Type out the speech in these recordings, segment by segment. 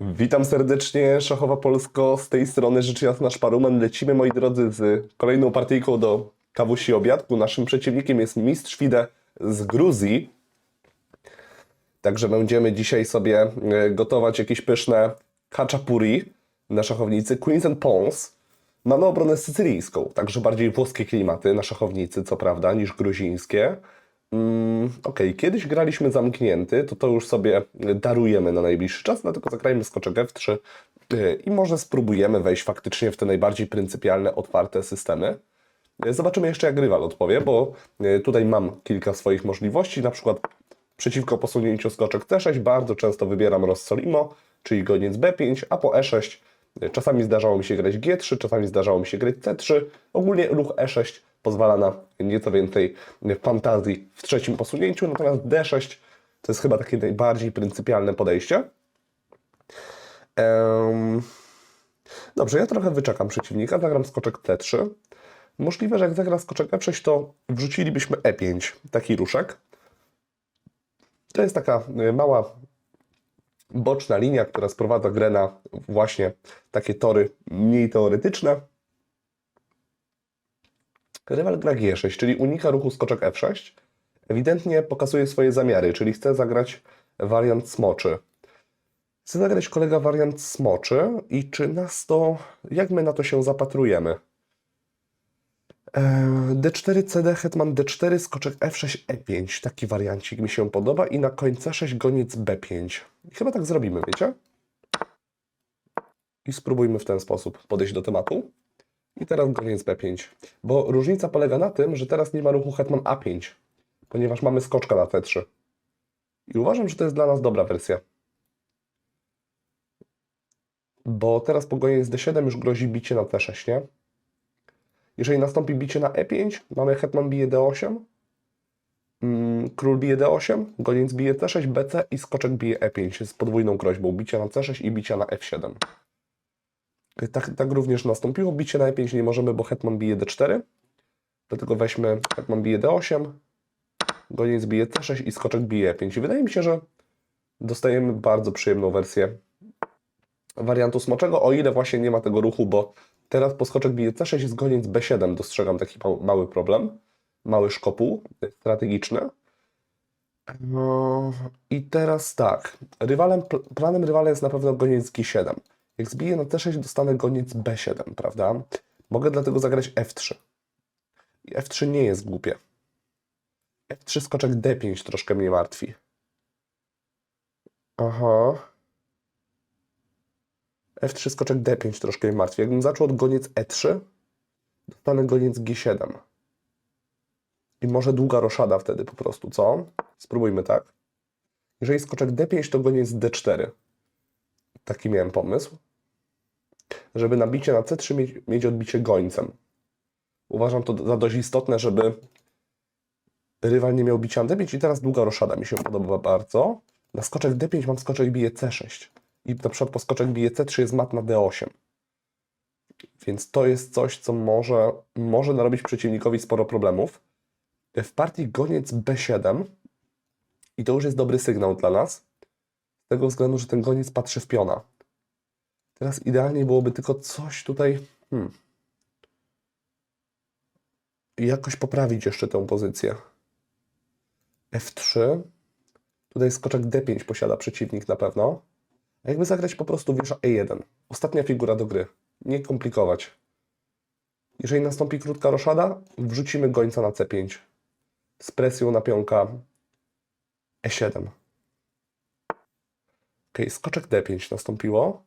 Witam serdecznie, Szachowa Polsko, z tej strony rzecz jasna Szparuman. Lecimy, moi drodzy, z kolejną partyjką do kawusi obiadku. Naszym przeciwnikiem jest Mistrz Fide z Gruzji. Także będziemy dzisiaj sobie e, gotować jakieś pyszne kaczapuri na szachownicy Queens and Pawns. Mamy obronę sycylijską, także bardziej włoskie klimaty na szachownicy, co prawda, niż gruzińskie. Mm, Okej, kiedyś graliśmy zamknięty, to to już sobie darujemy na najbliższy czas, dlatego zagrajmy skoczek F3 yy, i może spróbujemy wejść faktycznie w te najbardziej pryncypialne, otwarte systemy. Yy, Zobaczymy jeszcze jak rywal odpowie, bo yy, tutaj mam kilka swoich możliwości, na przykład przeciwko posunięciu skoczek C6 bardzo często wybieram Rossolimo, czyli goniec B5, a po E6 czasami zdarzało mi się grać G3, czasami zdarzało mi się grać C3. Ogólnie ruch E6 pozwala na nieco więcej fantazji w trzecim posunięciu, natomiast D6 to jest chyba takie najbardziej pryncypialne podejście. Em, Dobrze, ja trochę wyczekam przeciwnika, zagram skoczek C3. Możliwe, że jak zagra skoczek F6, to wrzucilibyśmy E5, taki ruszek. To jest taka y, mała boczna linia, która sprowadza grę na właśnie takie tory mniej teoretyczne. Rywal gra G6, czyli unika ruchu skoczek F6. Ewidentnie pokazuje swoje zamiary, czyli chce zagrać wariant smoczy. Chce zagrać kolega wariant smoczy i czy nas to, jak my na to się zapatrujemy? Eee, D4, CD, hetman D4, skoczek F6, E5. Taki wariancik mi się podoba i na koń C6 goniec B5. Chyba tak zrobimy, wiecie? I spróbujmy w ten sposób podejść do tematu. I teraz goniec B5. Bo różnica polega na tym, że teraz nie ma ruchu hetman A5, ponieważ mamy skoczka na C3. I uważam, że to jest dla nas dobra wersja. Bo teraz po goniec D7 już grozi bicie na C6, nie? Jeżeli nastąpi bicie na E5, mamy hetman bije D8, mm, król bije D8, goniec bije C6, BC i skoczek bije E5 z podwójną groźbą bicia na C6 i bicia na F7. Tak, tak również nastąpiło. Bicie na E5 nie możemy, bo hetman bije D4. Dlatego weźmy hetman bije D8, goniec bije C6 i skoczek bije E5. I wydaje mi się, że dostajemy bardzo przyjemną wersję wariantu smoczego, o ile właśnie nie ma tego ruchu, bo teraz po skoczek bije C6 jest goniec B7. Dostrzegam taki ma- mały problem, mały szkopuł strategiczny. No, I teraz tak, rywalem, pl- planem rywala jest na pewno goniec G7. Jak zbiję na C6, dostanę goniec B7, prawda? Mogę dlatego zagrać F3. I F3 nie jest głupie. F3 skoczek D5 troszkę mnie martwi. Aha. F3 skoczek D5 troszkę mnie martwi. Jakbym zaczął od goniec E3, dostanę goniec G7. I może długa roszada wtedy po prostu, co? Spróbujmy tak. Jeżeli skoczek D5, to goniec D4. Taki miałem pomysł. Żeby na bicie na C3 mieć, mieć odbicie gońcem. Uważam to za dość istotne, żeby rywal nie miał bicia na D5 i teraz długa roszada mi się podoba bardzo. Na skoczek D5 mam skoczek bije C6. I na przykład po skoczek bije C3 jest mat na D8. Więc to jest coś, co może, może narobić przeciwnikowi sporo problemów. W partii goniec B7 i to już jest dobry sygnał dla nas. Tego względu, że ten goniec patrzy w piona. Teraz idealnie byłoby tylko coś tutaj. Hmm, jakoś poprawić jeszcze tę pozycję. F3. Tutaj skoczek D5 posiada przeciwnik na pewno. A jakby zagrać po prostu wieża E1. Ostatnia figura do gry. Nie komplikować. Jeżeli nastąpi krótka roszada, wrzucimy gońca na C5. Z presją na pionka E7. Ok, skoczek D5 nastąpiło.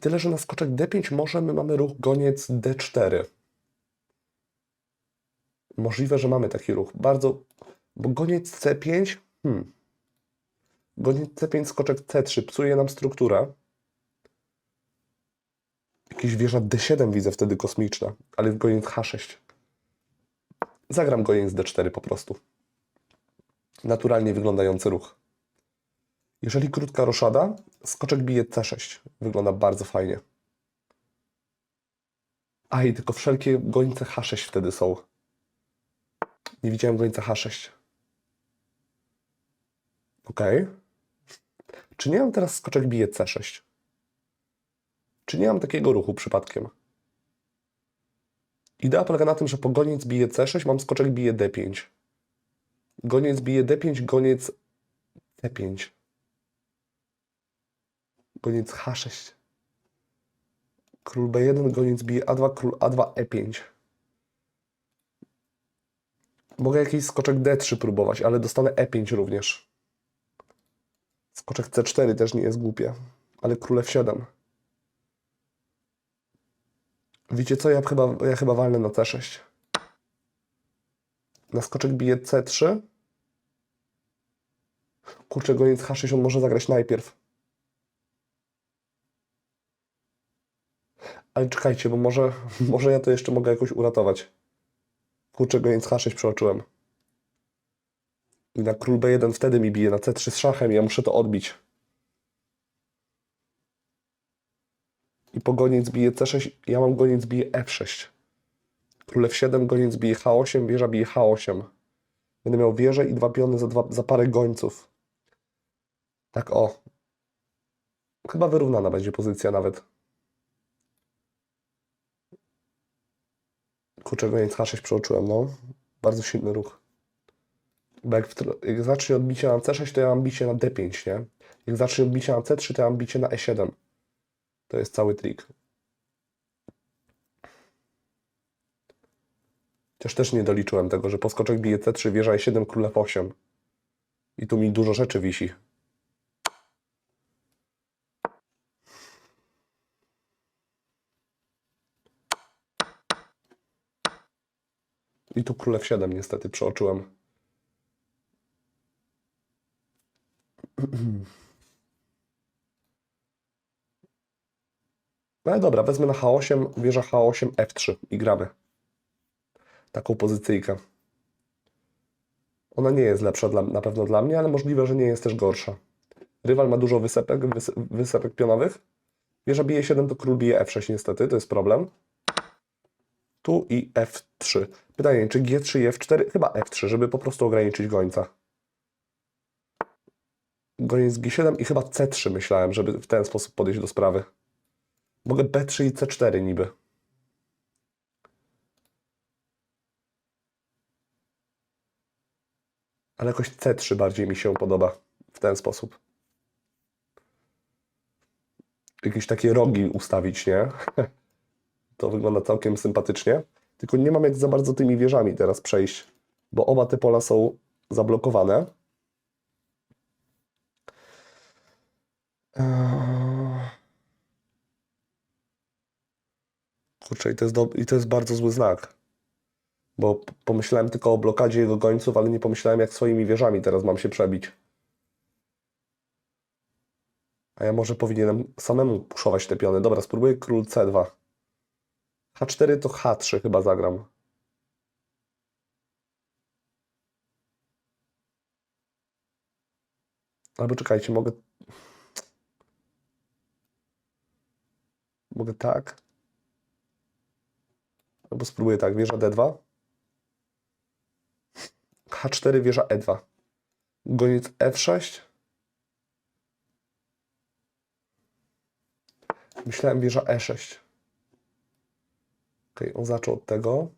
Tyle, że na skoczek D5 możemy, mamy ruch goniec D4. Możliwe, że mamy taki ruch. Bardzo, bo goniec C5, hmm. Goniec C5, skoczek C3 psuje nam strukturę. Jakieś wieża D7 widzę wtedy kosmiczna, ale jest goniec H6. Zagram goniec D4 po prostu. Naturalnie wyglądający ruch. Jeżeli krótka roszada, skoczek bije C6. Wygląda bardzo fajnie. A i tylko wszelkie gońce H6 wtedy są. Nie widziałem gońca H6. Okej. Czy nie mam teraz skoczek bije C6? Czy nie mam takiego ruchu przypadkiem? Idea polega na tym, że po goniec bije C6 mam skoczek bije D5. Goniec bije D5, goniec C5. Goniec H6. Król B1, goniec bije A2, król A2, E5. Mogę jakiś skoczek D3 próbować, ale dostanę E5 również. Skoczek C4 też nie jest głupie, ale król F7. Wiecie co? Ja chyba, ja chyba walnę na C6. Na skoczek bije C3. Kurczę, goniec H6 on może zagrać najpierw. Ale czekajcie, bo może, może ja to jeszcze mogę jakoś uratować. Kurczę, goniec H6 przeoczyłem. I na król B1 wtedy mi bije na C3 z szachem ja muszę to odbić. I po goniec bije C6, ja mam goniec bije F6. Król F7, goniec bije H8, wieża bije H8. Będę miał wieżę i dwa piony za, dwa, za parę gońców. Tak o. Chyba wyrównana będzie pozycja nawet. Kurczę, goniec H6 przeoczyłem, no. Bardzo silny ruch. Bo jak, jak zacznie odbicie na C6, to ja mam bicie na D5, nie? Jak zacznie odbicie na C3, to ja mam bicie na E7. To jest cały trik. Chociaż też nie doliczyłem tego, że poskoczek bije C3, wieża E7, król F8. I tu mi dużo rzeczy wisi. I tu król F7 niestety przeoczyłem. No ale dobra, wezmę na H8, wieża H8, F3 i gramy. Taką pozycyjkę. Ona nie jest lepsza dla, na pewno dla mnie, ale możliwe, że nie jest też gorsza. Rywal ma dużo wysepek, wys, wysepek pionowych. Wieża bije 7, to król bije F6 niestety, to jest problem. Tu i F3. Pytanie, czy G3 i F4? Chyba F3, żeby po prostu ograniczyć gońca. Goniec G7 i chyba C3 myślałem, żeby w ten sposób podejść do sprawy. Mogę B3 i C4 niby. Ale jakoś C3 bardziej mi się podoba w ten sposób. Jakieś takie rogi ustawić, nie? To wygląda całkiem sympatycznie. Tylko nie mam jak za bardzo tymi wieżami teraz przejść, bo oba te pola są zablokowane. Eee... Kurczę, i to, jest do... i to jest bardzo zły znak. Bo pomyślałem tylko o blokadzie jego gońców, ale nie pomyślałem, jak swoimi wieżami teraz mam się przebić. A ja może powinienem samemu puszować te piony. Dobra, spróbuję król C2. H4 to H3 chyba zagram. Albo czekajcie, mogę... Mogę tak. Albo spróbuję tak, wieża D2. H4, wieża E2. Goniec F6. Myślałem wieża E6. Ok, on zaczął od tego.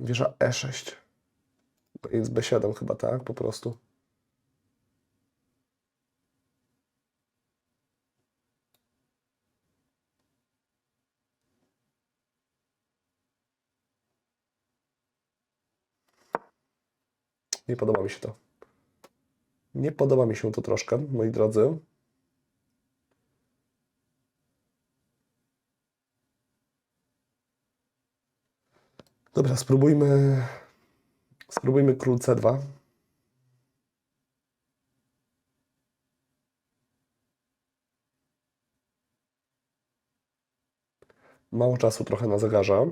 Wieża E6. Goniec B7 chyba, tak? Po prostu. Nie podoba mi się to. Nie podoba mi się to troszkę, moi drodzy. Dobra, spróbujmy. Spróbujmy król C2. Mało czasu trochę na zegarze.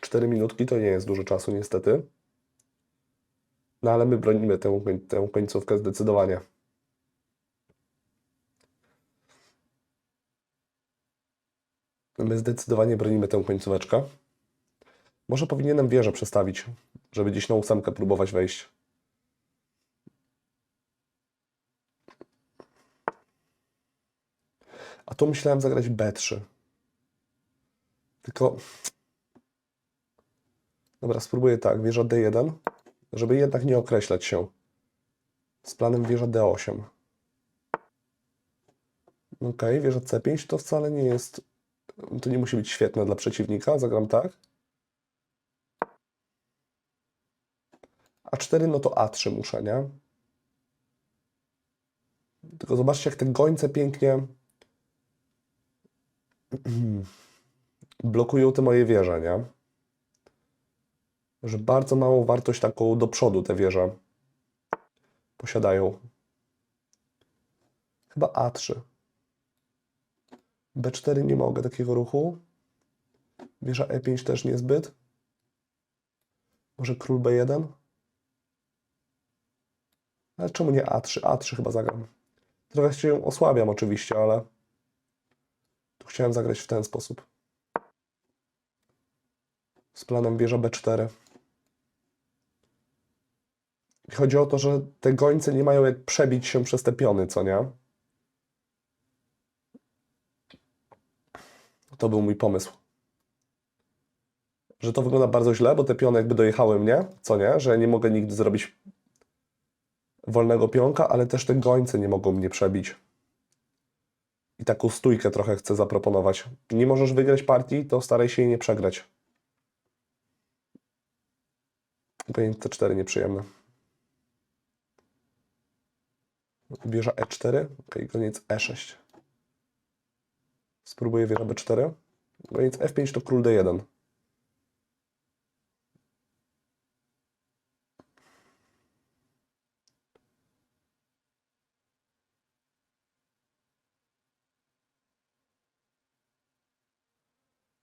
4 minutki to nie jest dużo czasu, niestety. No ale my bronimy tę, tę końcówkę zdecydowanie. My zdecydowanie bronimy tę końcóweczkę. Może powinienem wieżę przestawić, żeby gdzieś na ósemkę próbować wejść. A tu myślałem zagrać B3. Tylko... Dobra, spróbuję tak, wieża D1, żeby jednak nie określać się. Z planem wieża D8. Ok, wieża C5 to wcale nie jest... To nie musi być świetne dla przeciwnika, zagram tak. A4 no to A3 muszę, nie? Tylko zobaczcie, jak te gońce pięknie blokują te moje wieże, nie? Że bardzo małą wartość taką do przodu te wieże posiadają. Chyba A3. B4 nie mogę takiego ruchu. Wieża E5 też niezbyt. Może król B1? Ale czemu nie A3? A3 chyba zagram. Trochę się osłabiam oczywiście, ale tu chciałem zagrać w ten sposób. Z planem wieża B4. Chodzi o to, że te gońce nie mają jak przebić się przez te piony, co nie? To był mój pomysł. Że to wygląda bardzo źle, bo te piony jakby dojechały mnie, co nie? Że nie mogę nigdy zrobić wolnego pionka, ale też te gońce nie mogą mnie przebić. I taką stójkę trochę chcę zaproponować. Nie możesz wygrać partii, to staraj się jej nie przegrać. Goniec C4 nieprzyjemne. Wieża E4, ok, goniec E6. Spróbuję wieża B4. Goniec F5 to król D1.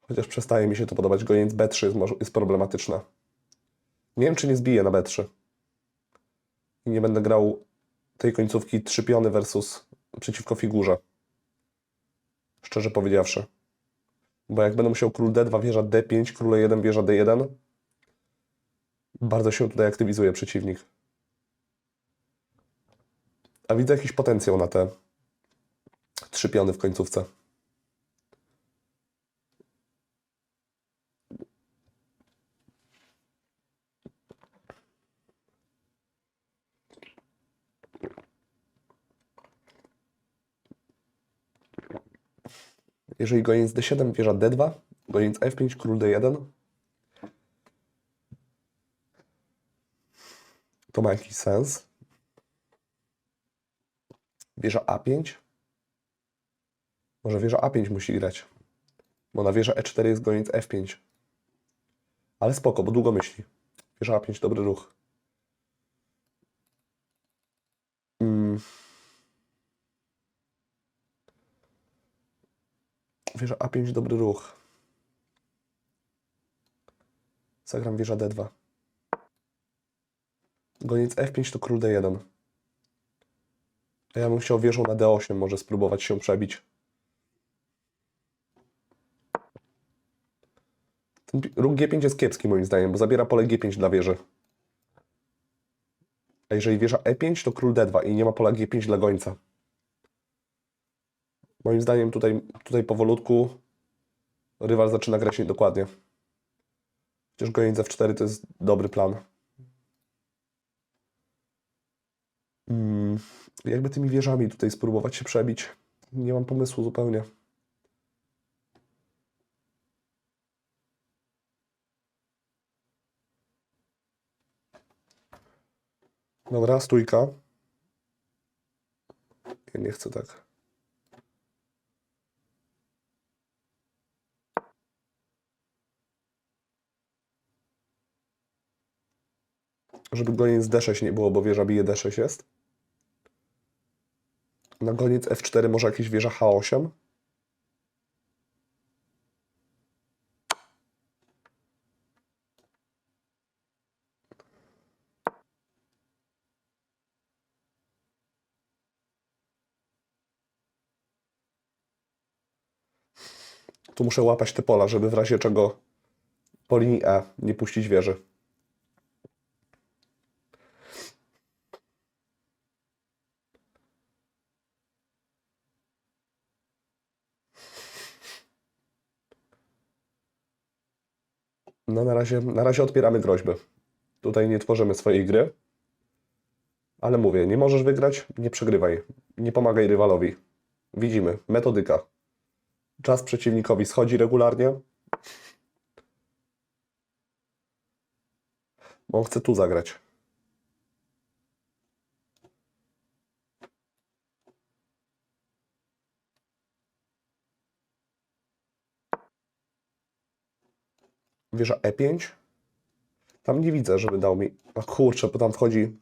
Chociaż przestaje mi się to podobać. Goniec B3 jest, może- jest problematyczne. Nie wiem, czy nie zbiję na B3. I nie będę grał tej końcówki trzy piony versus przeciwko figurze. Szczerze powiedziawszy. Bo jak będę musiał król D2, wieża D5, król E1, wieża D1, bardzo się tutaj aktywizuje przeciwnik. A widzę jakiś potencjał na te trzy piony w końcówce. Jeżeli goniec D7, wieża D2, goniec F5, król D1, to ma jakiś sens. Wieża A5. Może wieża A5 musi grać, bo na wieża E4 jest goniec F5. Ale spoko, bo długo myśli. Wieża A5, dobry ruch. Mm. Wieża A5, dobry ruch. Zagram wieża D2. Goniec F5 to król D1. A ja bym chciał wieżą na D8 może spróbować się przebić. Ten ruch G5 jest kiepski moim zdaniem, bo zabiera pole G5 dla wieży. A jeżeli wieża E5 to król D2 i nie ma pola G5 dla gońca. Moim zdaniem tutaj, tutaj powolutku rywal zaczyna grać niedokładnie. Chociaż goniec F4 to jest dobry plan. Mm, jakby tymi wieżami tutaj spróbować się przebić. Nie mam pomysłu zupełnie. Dobra, stójka. Ja nie chcę tak. Żeby goniec D6 nie było, bo wieża bije D6 jest. Na goniec F4 może jakieś wieża H8. Tu muszę łapać te pola, żeby w razie czego po linii E nie puścić wieży. No na razie, na razie odpieramy groźby. Tutaj nie tworzymy swojej gry. Ale mówię, nie możesz wygrać, nie przegrywaj. Nie pomagaj rywalowi. Widzimy, metodyka. Czas przeciwnikowi schodzi regularnie. On chce tu zagrać. Wieża E5. Tam nie widzę, żeby dał mi. A kurczę, bo tam wchodzi.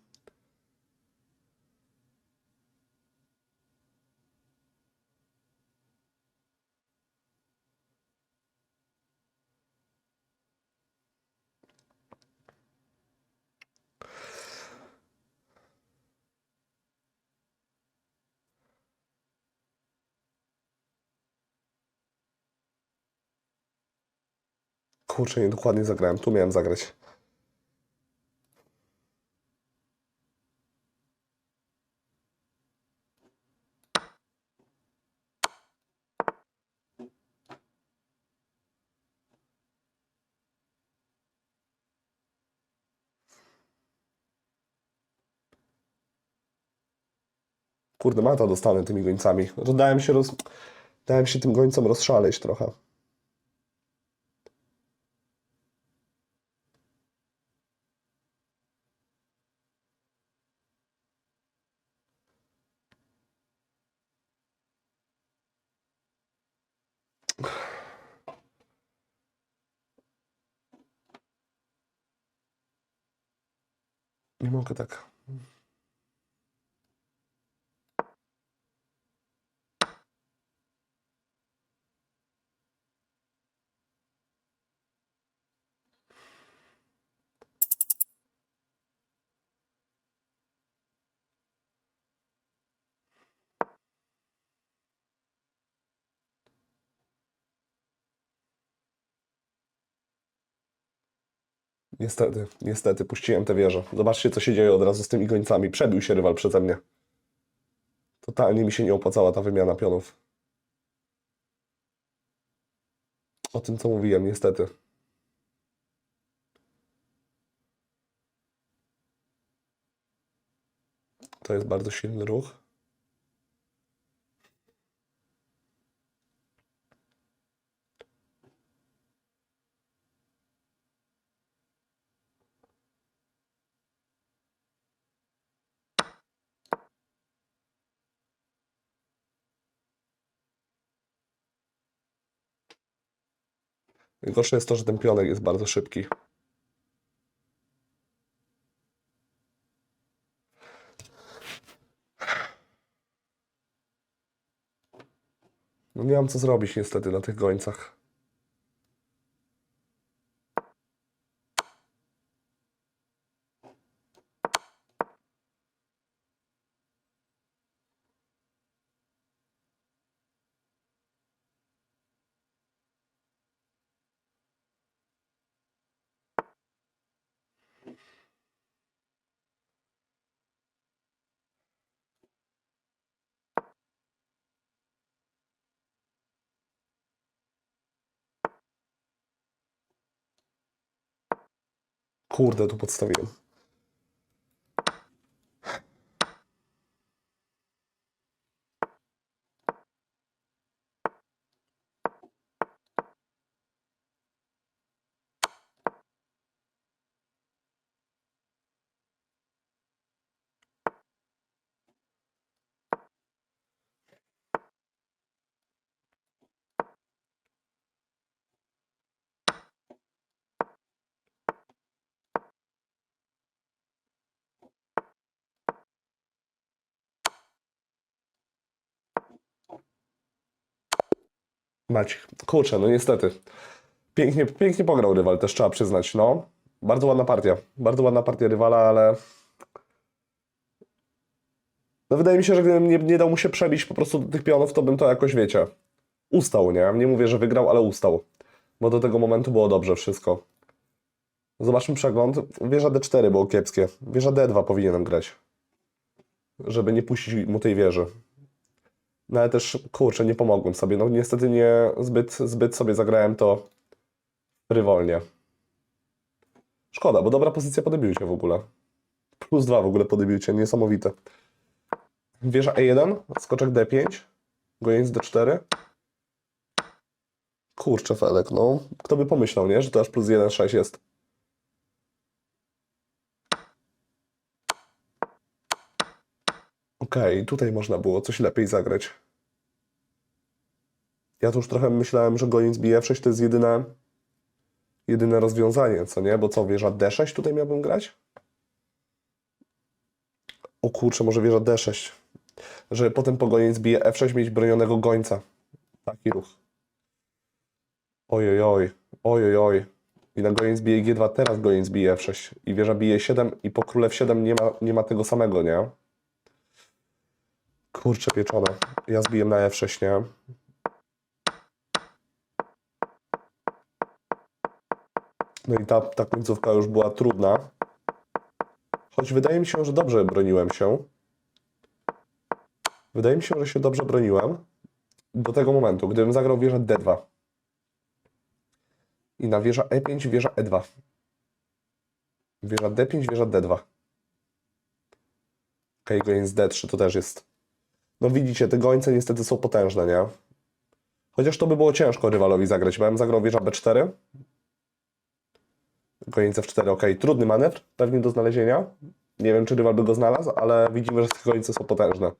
Kurczę, nie dokładnie zagrałem. Tu miałem zagrać. Kurde, mata dostanę tymi gońcami. Że Dałem się, roz... Dałem się tym gońcom rozszaleć trochę. Nie Niestety, niestety, puściłem tę wieżę. Zobaczcie, co się dzieje od razu z tymi gońcami. Przebił się rywal przeze mnie. Totalnie mi się nie opłacała ta wymiana pionów. O tym, co mówiłem, niestety. To jest bardzo silny ruch. Gorsze jest to, że ten pionek jest bardzo szybki. No nie mam co zrobić niestety na tych gońcach. Kurde, tu podstawiłem. Maciek, kurczę, no niestety. Pięknie, pięknie pograł rywal, też trzeba przyznać, no. Bardzo ładna partia. Bardzo ładna partia rywala, ale... No wydaje mi się, że gdybym nie, nie dał mu się przebić po prostu do tych pionów, to bym to jakoś, wiecie, ustał, nie? Nie mówię, że wygrał, ale ustał. Bo do tego momentu było dobrze wszystko. Zobaczmy przegląd. Wieża D4 było kiepskie. Wieża D2 powinienem grać. Żeby nie puścić mu tej wieży. No ale też, kurczę, nie pomogłem sobie. No niestety nie zbyt, zbyt sobie zagrałem to frywolnie. Szkoda, bo dobra pozycja po debiucie w ogóle. Plus dwa w ogóle po debiucie, niesamowite. Wieża E1, skoczek D5, goniec D4. Kurczę, Felek, no. Kto by pomyślał, nie? Że to aż plus 1, 6 jest. Okej, tutaj można było coś lepiej zagrać. Ja tu już trochę myślałem, że goniec bije 6 to jest jedyne, jedyne rozwiązanie, co nie? Bo co, wieża D6 tutaj miałbym grać? O kurczę, może wieża D6. Żeby potem po goniec bije F6 mieć bronionego gońca. Taki ruch. Ojojoj, ojojoj. I na goniec bije G2, teraz goniec bije F6. I wieża bije 7 i po króle F7 nie ma, nie ma tego samego, nie? Kurczę pieczone. Ja zbiłem na F6, nie? No i ta, ta końcówka już była trudna. Choć wydaje mi się, że dobrze broniłem się. Wydaje mi się, że się dobrze broniłem. Do tego momentu, gdybym zagrał wieżę D2. I na wieża E5, wieża E2. Wieża D5, wieża D2. Okej, goniec D3 to też jest. No widzicie, te gońce niestety są potężne, nie? Chociaż to by było ciężko rywalowi zagrać, bym zagrał wieża B4. Goniec F4, ok. Trudny manewr, pewnie do znalezienia. Nie wiem, czy rywal by go znalazł, ale widzimy, że te gońce są potężne.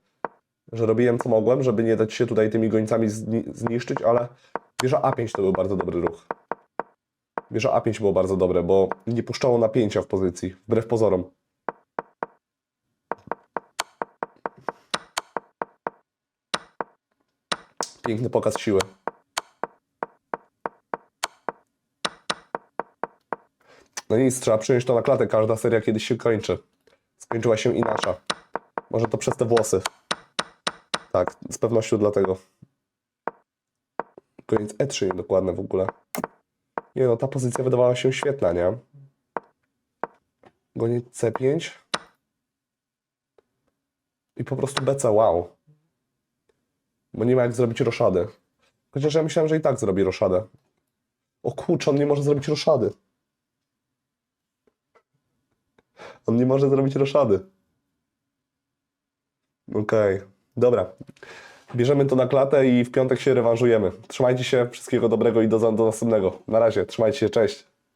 Że robiłem co mogłem, żeby nie dać się tutaj tymi gońcami zni- zniszczyć, ale wieża A5 to był bardzo dobry ruch. Wieża A5 było bardzo dobre, bo nie puszczało napięcia w pozycji, wbrew pozorom. Piękny pokaz siły. No nic, trzeba przyjąć to na klatę. Każda seria kiedyś się kończy. Skończyła się i nasza. Może to przez te włosy. Tak, z pewnością dlatego. Koniec E3 dokładne w ogóle. Nie no, ta pozycja wydawała się świetna, nie? Goniec C5. I po prostu BC, wow. Bo nie ma jak zrobić roszady. Chociaż ja myślałem, że i tak zrobi roszadę. O kurczę, on nie może zrobić roszady. On nie może zrobić roszady. Okej, dobra. Bierzemy to na klatę i w piątek się rewanżujemy. Trzymajcie się, wszystkiego dobrego i do, do następnego. Na razie, trzymajcie się, cześć.